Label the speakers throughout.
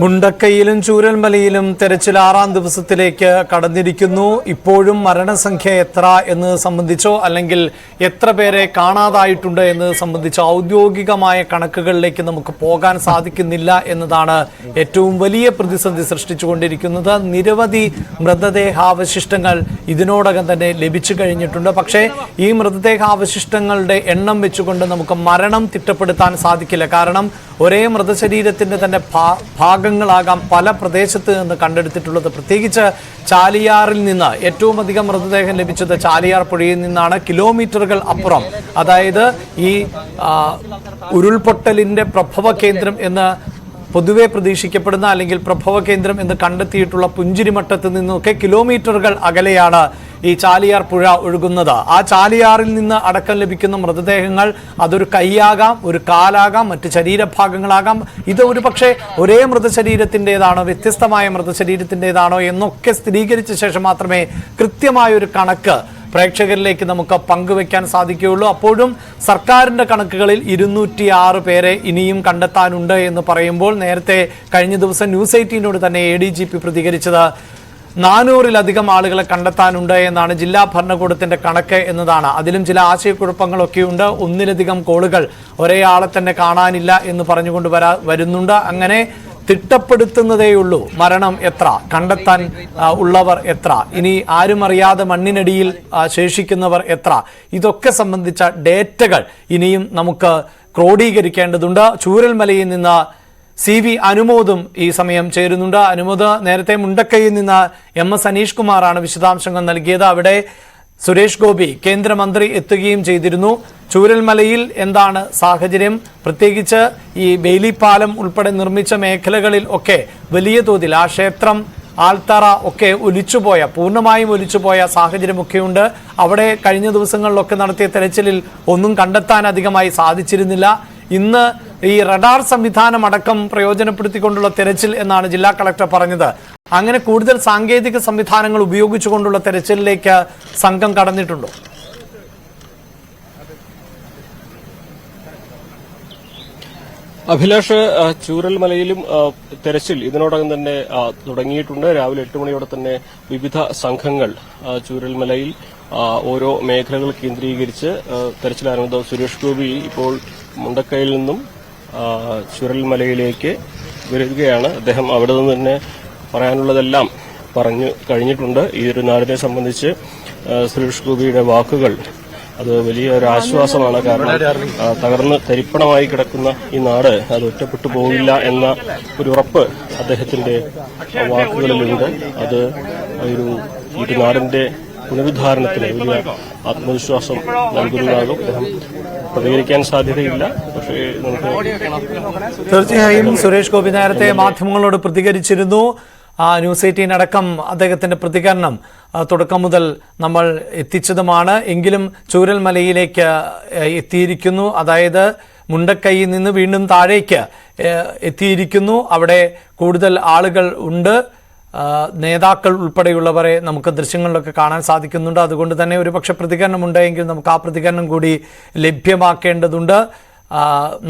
Speaker 1: മുണ്ടക്കയിലും ചൂരൽമലയിലും തെരച്ചിൽ ആറാം ദിവസത്തിലേക്ക് കടന്നിരിക്കുന്നു. ഇപ്പോഴും മരണസംഖ്യ എത്ര എന്ന് സംബന്ധിച്ചോ അല്ലെങ്കിൽ എത്ര പേരെ കാണാതായിട്ടുണ്ട് എന്ന് സംബന്ധിച്ചോ ഔദ്യോഗികമായ കണക്കുകളിലേക്ക് നമുക്ക് പോകാൻ സാധിക്കുന്നില്ല എന്നതാണ് ഏറ്റവും വലിയ പ്രതിസന്ധി സൃഷ്ടിച്ചുകൊണ്ടിരിക്കുന്നത്. നിരവധി മൃതദേഹാവശിഷ്ടങ്ങൾ ഇതിനോടകം തന്നെ ലഭിച്ചു കഴിഞ്ഞിട്ടുണ്ട്. പക്ഷേ ഈ മൃതദേഹാവശിഷ്ടങ്ങളുടെ എണ്ണം വെച്ചുകൊണ്ട് നമുക്ക് മരണം തിട്ടപ്പെടുത്താൻ സാധിക്കില്ല. കാരണം ഒരേ മൃതശരീരത്തിന്റെ തന്നെ ഭാ- ഭാഗങ്ങളാകാം പല പ്രദേശത്ത് നിന്ന് കണ്ടെടുത്തിട്ടുള്ളത്. പ്രത്യേകിച്ച് ചാലിയാറിൽ നിന്ന് ഏറ്റവും അധികം മൃതദേഹം ലഭിച്ചത് ചാലിയാർ പുഴയിൽ നിന്നാണ്. കിലോമീറ്ററുകൾ അപ്പുറം. അതായത് ഈ ഉരുൾപൊട്ടലിന്റെ പ്രഭവ കേന്ദ്രം എന്ന് പൊതുവെ പ്രതീക്ഷിക്കപ്പെടുന്ന അല്ലെങ്കിൽ പ്രഭവ കേന്ദ്രം എന്ന് കണ്ടെത്തിയിട്ടുള്ള പുഞ്ചിരിമട്ടത്ത് നിന്നൊക്കെ കിലോമീറ്ററുകൾ അകലെയാണ് ഈ ചാലിയാർ പുഴ ഒഴുകുന്നത്. ആ ചാലിയാറിൽ നിന്ന് അടക്കം ലഭിക്കുന്ന മൃതദേഹങ്ങൾ അതൊരു കൈയാകാം ഒരു കാലാകാം മറ്റ് ശരീരഭാഗങ്ങളാകാം. ഇത് ഒരു പക്ഷേ ഒരേ മൃതശരീരത്തിന്റെതാണോ വ്യത്യസ്തമായ മൃതശരീരത്തിന്റെതാണോ എന്നൊക്കെ സ്ഥിരീകരിച്ച ശേഷം മാത്രമേ കൃത്യമായ ഒരു കണക്ക് പ്രേക്ഷകരിലേക്ക് നമുക്ക് പങ്കുവെക്കാൻ സാധിക്കുകയുള്ളൂ. അപ്പോഴും സർക്കാരിന്റെ കണക്കുകളിൽ ഇരുന്നൂറ്റി ആറ് പേരെ ഇനിയും കണ്ടെത്താനുണ്ട് എന്ന് പറയുമ്പോൾ നേരത്തെ കഴിഞ്ഞ ദിവസം ന്യൂസ് എയ്റ്റീനോട് തന്നെ എ ഡി ജി പി പ്രതികരിച്ചത് നാനൂറിലധികം ആളുകളെ കണ്ടെത്താനുണ്ട് എന്നാണ് ജില്ലാ ഭരണകൂടത്തിന്റെ കണക്ക് എന്നതാണ്. അതിലും ചില ആശയക്കുഴപ്പങ്ങളൊക്കെയുണ്ട്. ഒന്നിലധികം കോളുകൾ ഒരേ ആളെ തന്നെ കാണാനില്ല എന്ന് പറഞ്ഞുകൊണ്ട് വരാ വരുന്നുണ്ട്. അങ്ങനെ തിട്ടപ്പെടുത്തുന്നതേയുള്ളൂ. മരണം എത്ര? കണ്ടെത്താൻ ഉള്ളവർ എത്ര? ഇനി ആരും അറിയാതെ മണ്ണിനടിയിൽ ശേഷിക്കുന്നവർ എത്ര? ഇതൊക്കെ സംബന്ധിച്ച ഡേറ്റകൾ ഇനിയും നമുക്ക് ക്രോഡീകരിക്കേണ്ടതുണ്ട്. ചൂരൽമലയിൽ നിന്ന് സി വി അനുമോദും ഈ സമയം ചേരുന്നുണ്ട്. അനുമോദ് നേരത്തെ മുണ്ടക്കയിൽ നിന്ന് എം എസ് അനീഷ് കുമാറാണ് വിശദാംശങ്ങൾ നൽകിയത്. അവിടെ സുരേഷ് ഗോപി കേന്ദ്രമന്ത്രി എത്തുകയും ചെയ്തിരുന്നു. ചൂരൽമലയിൽ എന്താണ് സാഹചര്യം? പ്രത്യേകിച്ച് ഈ ബെയിലി പാലം ഉൾപ്പെടെ നിർമ്മിച്ച മേഖലകളിൽ ഒക്കെ വലിയ തോതിൽ ആ ക്ഷേത്രം ആൾത്തറ ഒക്കെ ഒലിച്ചുപോയ പൂർണമായും ഒലിച്ചുപോയ സാഹചര്യമൊക്കെയുണ്ട്. അവിടെ കഴിഞ്ഞ ദിവസങ്ങളിലൊക്കെ നടത്തിയ തെരച്ചിലിൽ ഒന്നും കണ്ടെത്താൻ അധികമായി സാധിച്ചിരുന്നില്ല. ഇന്ന് ഈ റഡാർ സംവിധാനം അടക്കം പ്രയോജനപ്പെടുത്തിക്കൊണ്ടുള്ള തെരച്ചിൽ എന്നാണ് ജില്ലാ കളക്ടർ പറഞ്ഞത്. അങ്ങനെ കൂടുതൽ സാങ്കേതിക സംവിധാനങ്ങൾ ഉപയോഗിച്ചുകൊണ്ടുള്ള തെരച്ചിലിലേക്ക് സംഘം കടന്നിട്ടുണ്ടോ?
Speaker 2: അഭിലാഷ് ചൂരൽ മലയിലും തെരച്ചിൽ ഇതിനോടകം തന്നെ തുടങ്ങിയിട്ടുണ്ട്. രാവിലെ എട്ട് മണിയോടെ തന്നെ വിവിധ സംഘങ്ങൾ ചൂരൽ ചൂരൽമലയിൽ ഓരോ മേഖലകൾ കേന്ദ്രീകരിച്ച് തെരച്ചിൽ ആരംഭിച്ചു. സുരേഷ് ഗോപി ഇപ്പോൾ മുണ്ടക്കയിൽ നിന്നും ചുരൽ ചൂരൽമലയിലേക്ക് വരികയാണ്. അദ്ദേഹം അവിടെ നിന്ന് തന്നെ പറയാനുള്ളതെല്ലാം പറഞ്ഞു കഴിഞ്ഞിട്ടുണ്ട്. ഈ ഒരു നാടിനെ സംബന്ധിച്ച് സുരേഷ് ഗോപിയുടെ വാക്കുകൾ അത് വലിയ ഒരു ആശ്വാസമാണ്. കാരണം തകർന്ന് തരിപ്പണമായി കിടക്കുന്ന ഈ നാട് അത് ഒറ്റപ്പെട്ടു പോകില്ല എന്ന ഒരു ഉറപ്പ് അദ്ദേഹത്തിന്റെ വാക്കുകളിലുണ്ട്. അത് ഒരു ഈ ഒരു നാടിന്റെ പുനരുദ്ധാരണത്തിന് വലിയ ആത്മവിശ്വാസം നൽകുന്നതാകും. അദ്ദേഹം പ്രതികരിക്കാൻ സാധ്യതയില്ല. പക്ഷേ നമുക്ക്
Speaker 1: തീർച്ചയായും സുരേഷ് ഗോപി നേരത്തെ മാധ്യമങ്ങളോട് പ്രതികരിച്ചിരുന്നു. ആ ന്യൂസ് എയ്റ്റീൻ അടക്കം അദ്ദേഹത്തിന്റെ പ്രതികരണം തുടക്കം മുതൽ നമ്മൾ എത്തിച്ചതുമാണ്. എങ്കിലും ചൂരൽമലയിലേക്ക് മലയിലേക്ക് എത്തിയിരിക്കുന്നു. അതായത് മുണ്ടക്കൈയിൽ നിന്ന് വീണ്ടും താഴേക്ക് എത്തിയിരിക്കുന്നു. അവിടെ കൂടുതൽ ആളുകൾ ഉണ്ട്. നേതാക്കൾ ഉൾപ്പെടെയുള്ളവരെ നമുക്ക് ദൃശ്യങ്ങളിലൊക്കെ കാണാൻ സാധിക്കുന്നുണ്ട്. അതുകൊണ്ട് തന്നെ ഒരുപക്ഷെ പ്രതികരണമുണ്ടെങ്കിൽ നമുക്ക് ആ പ്രതികരണം കൂടി ലഭ്യമാക്കേണ്ടതുണ്ട്.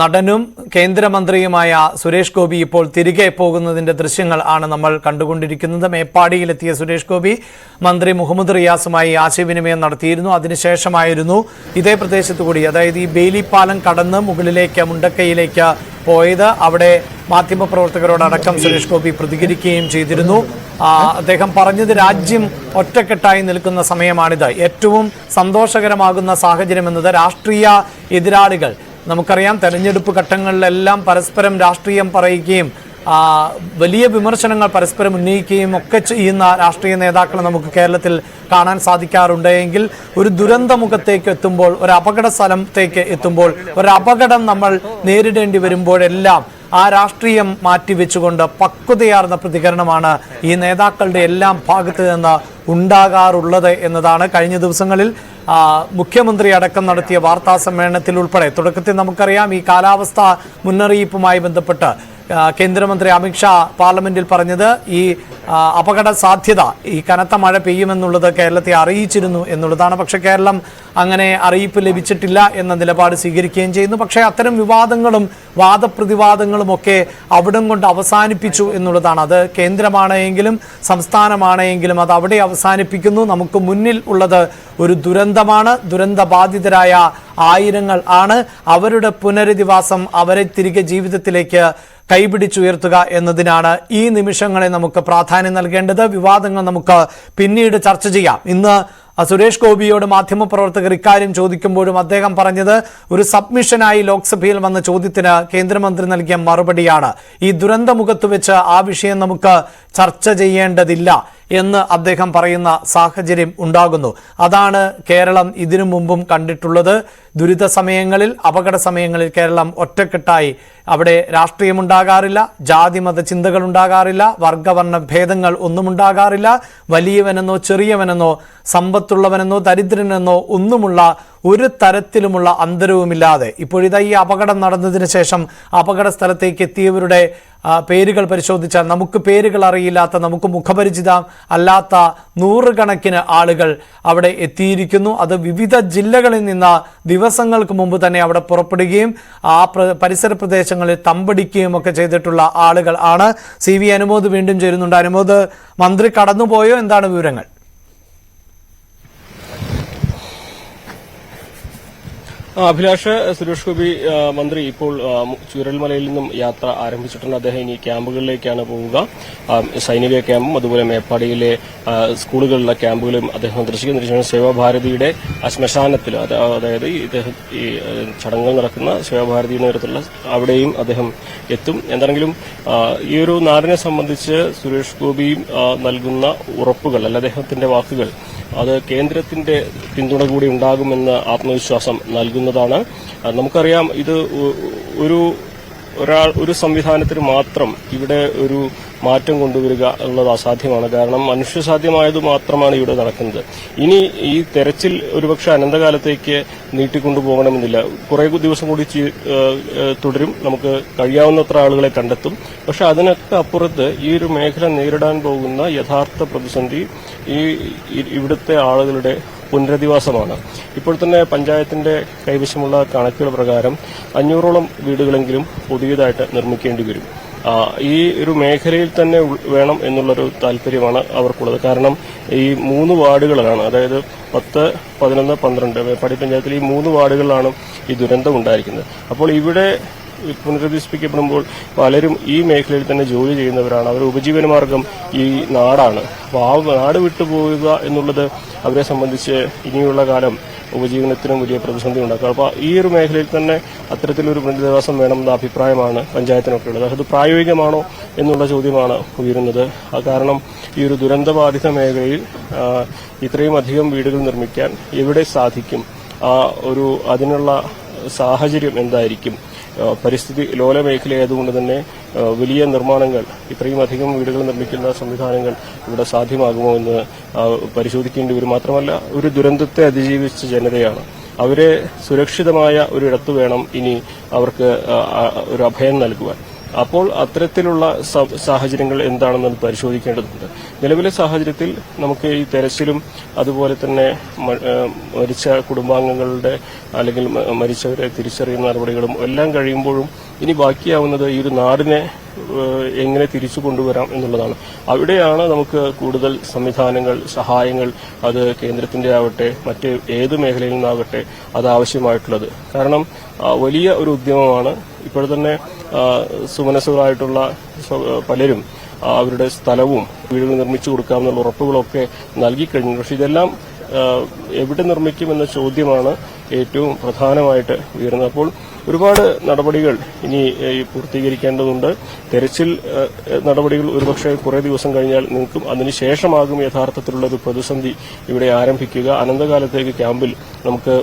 Speaker 1: നടനും കേന്ദ്രമന്ത്രിയുമായ സുരേഷ് ഗോപി ഇപ്പോൾ തിരികെ പോകുന്നതിന്റെ ദൃശ്യങ്ങൾ ആണ് നമ്മൾ കണ്ടുകൊണ്ടിരിക്കുന്നത്. മേപ്പാടിയിലെത്തിയ സുരേഷ് ഗോപി മന്ത്രി മുഹമ്മദ് റിയാസുമായി ആശയവിനിമയം നടത്തിയിരുന്നു. അതിനുശേഷമായിരുന്നു ഇതേ പ്രദേശത്തു കൂടി അതായത് ഈ ബെയിലിപ്പാലം കടന്ന് മുകളിലേക്ക് മുണ്ടക്കൈയിലേക്ക് പോയത്. അവിടെ മാധ്യമപ്രവർത്തകരോടടക്കം സുരേഷ് ഗോപി പ്രതികരിക്കുകയും ചെയ്തിരുന്നു. അദ്ദേഹം പറഞ്ഞത് രാജ്യം ഒറ്റക്കെട്ടായി നിൽക്കുന്ന സമയമാണിത്. ഏറ്റവും സന്തോഷകരമാകുന്ന സാഹചര്യം എന്നത് രാഷ്ട്രീയ എതിരാളികൾ നമുക്കറിയാം തെരഞ്ഞെടുപ്പ് ഘട്ടങ്ങളിലെല്ലാം പരസ്പരം രാഷ്ട്രീയം പറയുകയും വലിയ വിമർശനങ്ങൾ പരസ്പരം ഉന്നയിക്കുകയും ഒക്കെ ചെയ്യുന്ന രാഷ്ട്രീയ നേതാക്കളെ നമുക്ക് കേരളത്തിൽ കാണാൻ സാധിക്കാറുണ്ട്. എങ്കിൽ ഒരു ദുരന്തമുഖത്തേക്ക് എത്തുമ്പോൾ ഒരു അപകട സ്ഥലത്തേക്ക് എത്തുമ്പോൾ ഒരു അപകടം നമ്മൾ നേരിടേണ്ടി വരുമ്പോഴെല്ലാം ആ രാഷ്ട്രീയം മാറ്റിവെച്ചുകൊണ്ട് പക്വതയാർന്ന പ്രതികരണമാണ് ഈ നേതാക്കളുടെ എല്ലാം ഭാഗത്ത് നിന്ന് ഉണ്ടാകാറുള്ളത് എന്നതാണ്. കഴിഞ്ഞ ദിവസങ്ങളിൽ മുഖ്യമന്ത്രി അടക്കം നടത്തിയ വാർത്താ സമ്മേളനത്തിൽ ഉൾപ്പെടെ. തുടക്കത്തിൽ നമുക്കറിയാം ഈ കാലാവസ്ഥ മുന്നറിയിപ്പുമായി ബന്ധപ്പെട്ട് കേന്ദ്രമന്ത്രി അമിത്ഷാ പാർലമെന്റിൽ പറഞ്ഞത് ഈ അപകട സാധ്യത ഈ കനത്ത മഴ പെയ്യുമെന്നുള്ളത് കേരളത്തെ അറിയിച്ചിരുന്നു എന്നുള്ളതാണ്. പക്ഷെ കേരളം അങ്ങനെ അറിയിപ്പ് ലഭിച്ചിട്ടില്ല എന്ന നിലപാട് സ്വീകരിക്കുകയും ചെയ്യുന്നു. പക്ഷേ അത്തരം വിവാദങ്ങളും വാദപ്രതിവാദങ്ങളും ഒക്കെ അവിടം കൊണ്ട് അവസാനിപ്പിച്ചു എന്നുള്ളതാണ്. അത് കേന്ദ്രമാണെങ്കിലും സംസ്ഥാനമാണെങ്കിലും അത് അവിടെ അവസാനിപ്പിക്കുന്നു. നമുക്ക് മുന്നിൽ ഉള്ളത് ഒരു ദുരന്തമാണ്. ദുരന്ത ബാധിതരായ ആയിരങ്ങൾ ആണ്. അവരുടെ പുനരധിവാസം അവരെ തിരികെ ജീവിതത്തിലേക്ക് കൈപിടിച്ചുയർത്തുക എന്നതിനാണ് ഈ നിമിഷങ്ങളെ നമുക്ക് പ്രാധാന്യം നൽകേണ്ടത്. വിവാദങ്ങൾ നമുക്ക് പിന്നീട് ചർച്ച ചെയ്യാം. ഇന്ന് സുരേഷ് ഗോപിയോട് മാധ്യമപ്രവർത്തകർ ഇക്കാര്യം ചോദിക്കുമ്പോഴും അദ്ദേഹം പറഞ്ഞത് ഒരു സബ്മിഷനായി ലോക്സഭയിൽ വന്ന ചോദ്യത്തിന് കേന്ദ്രമന്ത്രി നൽകിയ മറുപടിയാണ്. ഈ ദുരന്തമുഖത്ത് വെച്ച് ആ വിഷയം നമുക്ക് ചർച്ച ചെയ്യേണ്ടതില്ല എന്ന് അദ്ദേഹം പറയുന്ന സാഹചര്യം ഉണ്ടാകുന്നു. അതാണ് കേരളം ഇതിനു മുമ്പും കണ്ടിട്ടുള്ളത്. ദുരിത സമയങ്ങളിൽ അപകട സമയങ്ങളിൽ കേരളം ഒറ്റക്കെട്ടായി. അവിടെ രാഷ്ട്രീയമുണ്ടാകാറില്ല ജാതിമത ചിന്തകൾ ഉണ്ടാകാറില്ല വർഗവർണ ഭേദങ്ങൾ ഒന്നും ഉണ്ടാകാറില്ല വലിയവനെന്നോ ചെറിയവനെന്നോ സമ്പത്തുള്ളവനെന്നോ ദരിദ്രനെന്നോ ഒന്നുമുള്ള ഒരു തരത്തിലുമുള്ള അന്തരവുമില്ലാതെ. ഇപ്പോഴിതാ ഈ അപകടം നടന്നതിന് ശേഷം അപകട സ്ഥലത്തേക്ക് എത്തിയവരുടെ പേരുകൾ പരിശോധിച്ചാൽ നമുക്ക് പേരുകൾ അറിയില്ലാത്ത നമുക്ക് മുഖപരിചിത അല്ലാത്ത നൂറുകണക്കിന് ആളുകൾ അവിടെ എത്തിയിരിക്കുന്നു. അത് വിവിധ ജില്ലകളിൽ നിന്ന് ദിവസങ്ങൾക്ക് മുമ്പ് തന്നെ അവിടെ പുറപ്പെടുകയും ആ പരിസര പ്രദേശങ്ങളിൽ തമ്പടിക്കുകയും ഒക്കെ ചെയ്തിട്ടുള്ള ആളുകൾ ആണ്. സി വി അനുമോദ് വീണ്ടും ചേരുന്നുണ്ട്. അനുമോദ് മന്ത്രി കടന്നുപോയോ? എന്താണ് വിവരങ്ങൾ?
Speaker 2: അഭിലാഷ് സുരേഷ് ഗോപി മന്ത്രി ഇപ്പോൾ ചുരൽമലയിൽ നിന്നും യാത്ര ആരംഭിച്ചിട്ടുണ്ട്. അദ്ദേഹം ഇനി ക്യാമ്പുകളിലേക്കാണ് പോവുക. സൈനിക ക്യാമ്പും അതുപോലെ മേപ്പാടിയിലെ സ്കൂളുകളിലെ ക്യാമ്പുകളും അദ്ദേഹം സന്ദർശിക്കും സന്ദർശിക്കുന്ന സേവാഭാരതിയുടെ ആ ശ്മശാനത്തിൽ അതായത് ഇദ്ദേഹം ഈ ചടങ്ങുകൾ നടക്കുന്ന സേവാഭാരതിയുടെ നേരത്തുള്ള അവിടെയും അദ്ദേഹം എത്തും. എന്താണെങ്കിലും ഈ ഒരു നാടിനെ സംബന്ധിച്ച് സുരേഷ് ഗോപിയും നൽകുന്ന ഉറപ്പുകൾ അല്ല അദ്ദേഹത്തിന്റെ വാക്കുകൾ അത് കേന്ദ്രത്തിന്റെ പിന്തുണ കൂടി ഉണ്ടാകുമെന്ന് ആത്മവിശ്വാസം നൽകുന്നതാണ്. നമുക്കറിയാം ഇത് ഒരു ഒരാൾ ഒരു സംവിധാനത്തിന് മാത്രം ഇവിടെ ഒരു മാറ്റം കൊണ്ടുവരിക എന്നുള്ളത് അസാധ്യമാണ്. കാരണം മനുഷ്യസാധ്യമായത് മാത്രമാണ് ഇവിടെ നടക്കുന്നത്. ഇനി ഈ തെരച്ചിൽ ഒരുപക്ഷെ അനന്തകാലത്തേക്ക് നീട്ടിക്കൊണ്ടുപോകണമെന്നില്ല കുറെ ദിവസം കൂടി തുടരും. നമുക്ക് കഴിയാവുന്നത്ര ആളുകളെ കണ്ടെത്തും. പക്ഷെ അതിനൊക്കെ അപ്പുറത്ത് ഈ ഒരു മേഖല നേരിടാൻ പോകുന്ന യഥാർത്ഥ പ്രതിസന്ധി ഈ ഇവിടുത്തെ ആളുകളുടെ പുനരധിവാസമാണ്. ഇപ്പോൾ തന്നെ പഞ്ചായത്തിന്റെ കൈവശമുള്ള കണക്കുകൾ പ്രകാരം അഞ്ഞൂറോളം വീടുകളെങ്കിലും പുതിയതായിട്ട് നിർമ്മിക്കേണ്ടി വരും. ഈ ഒരു മേഖലയിൽ തന്നെ വേണം എന്നുള്ളൊരു താല്പര്യമാണ് അവർക്കുള്ളത്. കാരണം ഈ മൂന്ന് വാർഡുകളിലാണ് അതായത് പത്ത് പതിനൊന്ന് പന്ത്രണ്ട് മേപ്പാടി പഞ്ചായത്തിൽ ഈ മൂന്ന് വാർഡുകളിലാണ് ഈ ദുരന്തം ഉണ്ടായിരിക്കുന്നത്. അപ്പോൾ ഇവിടെ പുനരധിഷ്ഠിക്കപ്പെടുമ്പോൾ പലരും ഈ മേഖലയിൽ തന്നെ ജോലി ചെയ്യുന്നവരാണ്. അവരുടെ ഉപജീവനമാർഗം ഈ നാടാണ്. അപ്പോൾ ആ നാട് വിട്ടുപോവുക എന്നുള്ളത് അവരെ സംബന്ധിച്ച് ഇനിയുള്ള കാലം ഉപജീവനത്തിനും വലിയ പ്രതിസന്ധി ഉണ്ടാക്കുക അപ്പോൾ ഈ ഒരു മേഖലയിൽ തന്നെ അത്തരത്തിലൊരു പുനരധിവാസം വേണമെന്ന അഭിപ്രായമാണ് പഞ്ചായത്തിനൊക്കെ ഉള്ളത് അത് പ്രായോഗികമാണോ എന്നുള്ള ചോദ്യമാണ് ഉയരുന്നത്. കാരണം ഈ ഒരു ദുരന്തബാധിത മേഖലയിൽ ഇത്രയും അധികം വീടുകൾ നിർമ്മിക്കാൻ എവിടെ സാധിക്കും? ആ ഒരു അതിനുള്ള സാഹചര്യം എന്തായിരിക്കും? പരിസ്ഥിതി ലോല മേഖലയായതുകൊണ്ട് തന്നെ വലിയ നിർമ്മാണങ്ങൾ ഇത്രയും അധികം വീടുകൾ നിർമ്മിക്കുന്ന സംവിധാനങ്ങൾ ഇവിടെ സാധ്യമാകുമോ എന്ന് പരിശോധിക്കേണ്ടി വരും. മാത്രമല്ല ഒരു ദുരന്തത്തെ അതിജീവിച്ച ജനതയാണ്. അവരെ സുരക്ഷിതമായ ഒരിടത്ത് വേണം ഇനി അവർക്ക് ഒരു അഭയം നൽകുവാൻ. അപ്പോൾ അത്തരത്തിലുള്ള സാഹചര്യങ്ങൾ എന്താണെന്ന് പരിശോധിക്കേണ്ടതുണ്ട്. നിലവിലെ സാഹചര്യത്തിൽ നമുക്ക് ഈ തെരച്ചിലും അതുപോലെ തന്നെ മരിച്ച കുടുംബാംഗങ്ങളുടെ അല്ലെങ്കിൽ മരിച്ചവരെ തിരിച്ചറിയുന്ന നടപടികളും എല്ലാം കഴിയുമ്പോഴും ഇനി ബാക്കിയാവുന്നത് ഈ ഒരു നാടിനെ എങ്ങനെ തിരിച്ചു കൊണ്ടുവരാം എന്നുള്ളതാണ്. അവിടെയാണ് നമുക്ക് കൂടുതൽ സംവിധാനങ്ങൾ സഹായങ്ങൾ അത് കേന്ദ്രത്തിന്റെ ആവട്ടെ മറ്റ് ഏത് മേഖലയിൽ നിന്നാകട്ടെ അത് ആവശ്യമായിട്ടുള്ളത്. കാരണം വലിയ ഒരു ഉദ്യമമാണ്. ഇപ്പോൾ തന്നെ ആ, പലരും അവരുടെ സ്ഥലവും വീടുകൾ നിർമ്മിച്ചു കൊടുക്കാമെന്നുള്ള ഉറപ്പുകളൊക്കെ നൽകിക്കഴിഞ്ഞു. പക്ഷെ ഇതെല്ലാം എവിടെ നിർമ്മിക്കുമെന്ന ചോദ്യമാണ് ഏറ്റവും പ്രധാനമായിട്ട് ഉയർന്നത് അപ്പോൾ ഒരുപാട് നടപടികൾ ഇനി പൂർത്തീകരിക്കേണ്ടതുണ്ട്. തെരച്ചിൽ നടപടികൾ ഒരുപക്ഷെ കുറേ ദിവസം കഴിഞ്ഞാൽ നിൽക്കും അതിനുശേഷമാകും യഥാർത്ഥത്തിലുള്ള ഒരു പ്രതിസന്ധി ഇവിടെ ആരംഭിക്കുക. അനന്തകാലത്തേക്ക് ക്യാമ്പിൽ നമുക്ക്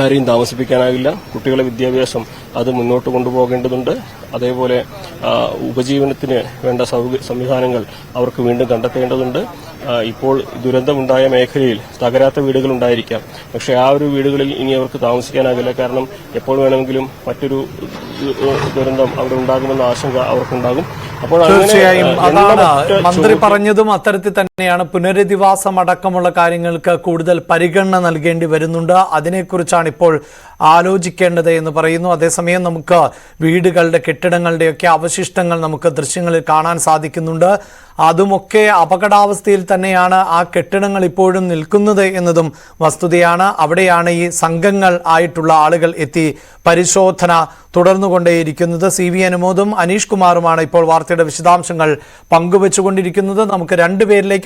Speaker 2: ആരെയും താമസിപ്പിക്കാനാകില്ല. കുട്ടികളെ വിദ്യാഭ്യാസം അത് മുന്നോട്ട് കൊണ്ടുപോകേണ്ടതുണ്ട്. അതേപോലെ ഉപജീവനത്തിന് വേണ്ട സംവിധാനങ്ങൾ അവർക്ക് വീണ്ടും കണ്ടെത്തേണ്ടതുണ്ട്. ഇപ്പോൾ ദുരന്തമുണ്ടായ മേഖലയിൽ തകരാത്ത വീടുകൾ ഉണ്ടായിരിക്കാം പക്ഷെ ആ ഒരു വീടുകളിൽ ഇനി അവർക്ക് താമസിക്കാനാകില്ല. കാരണം എപ്പോൾ വേണമെങ്കിലും മറ്റൊരു ദുരന്തം അവിടെ ഉണ്ടാകുമെന്ന ആശങ്ക അവർക്കുണ്ടാകും. അപ്പോൾ
Speaker 1: തീർച്ചയായും അതാണ് മന്ത്രി പറഞ്ഞതും അത്തരത്തിൽ തന്നെയാണ്. പുനരധിവാസം അടക്കമുള്ള കാര്യങ്ങൾക്ക് കൂടുതൽ പരിഗണന നൽകേണ്ടി വരുന്നുണ്ട്. അതിനെക്കുറിച്ചാണ് ഇപ്പോൾ ആലോചിക്കേണ്ടത് എന്ന് പറയുന്നു. അതേസമയം നമുക്ക് വീടുകളുടെ കെട്ടിടങ്ങളുടെയൊക്കെ അവശിഷ്ടങ്ങൾ നമുക്ക് ദൃശ്യങ്ങളിൽ കാണാൻ സാധിക്കുന്നുണ്ട്. അതുമൊക്കെ അപകടാവസ്ഥയിൽ തന്നെയാണ് ആ കെട്ടിടങ്ങൾ ഇപ്പോഴും നിൽക്കുന്നത് എന്നതും വസ്തുതയാണ്. അവിടെയാണ് ഈ സംഘങ്ങൾ ആയിട്ടുള്ള ആളുകൾ എത്തി പരിശോധന തുടർന്നുകൊണ്ടേയിരിക്കുന്നത്. സി വി അനുമോദും അനീഷ് കുമാറുമാണ് ഇപ്പോൾ വാർത്തയുടെ വിശദാംശങ്ങൾ പങ്കുവച്ചുകൊണ്ടിരിക്കുന്നത്. നമുക്ക് രണ്ടുപേരിലേക്ക്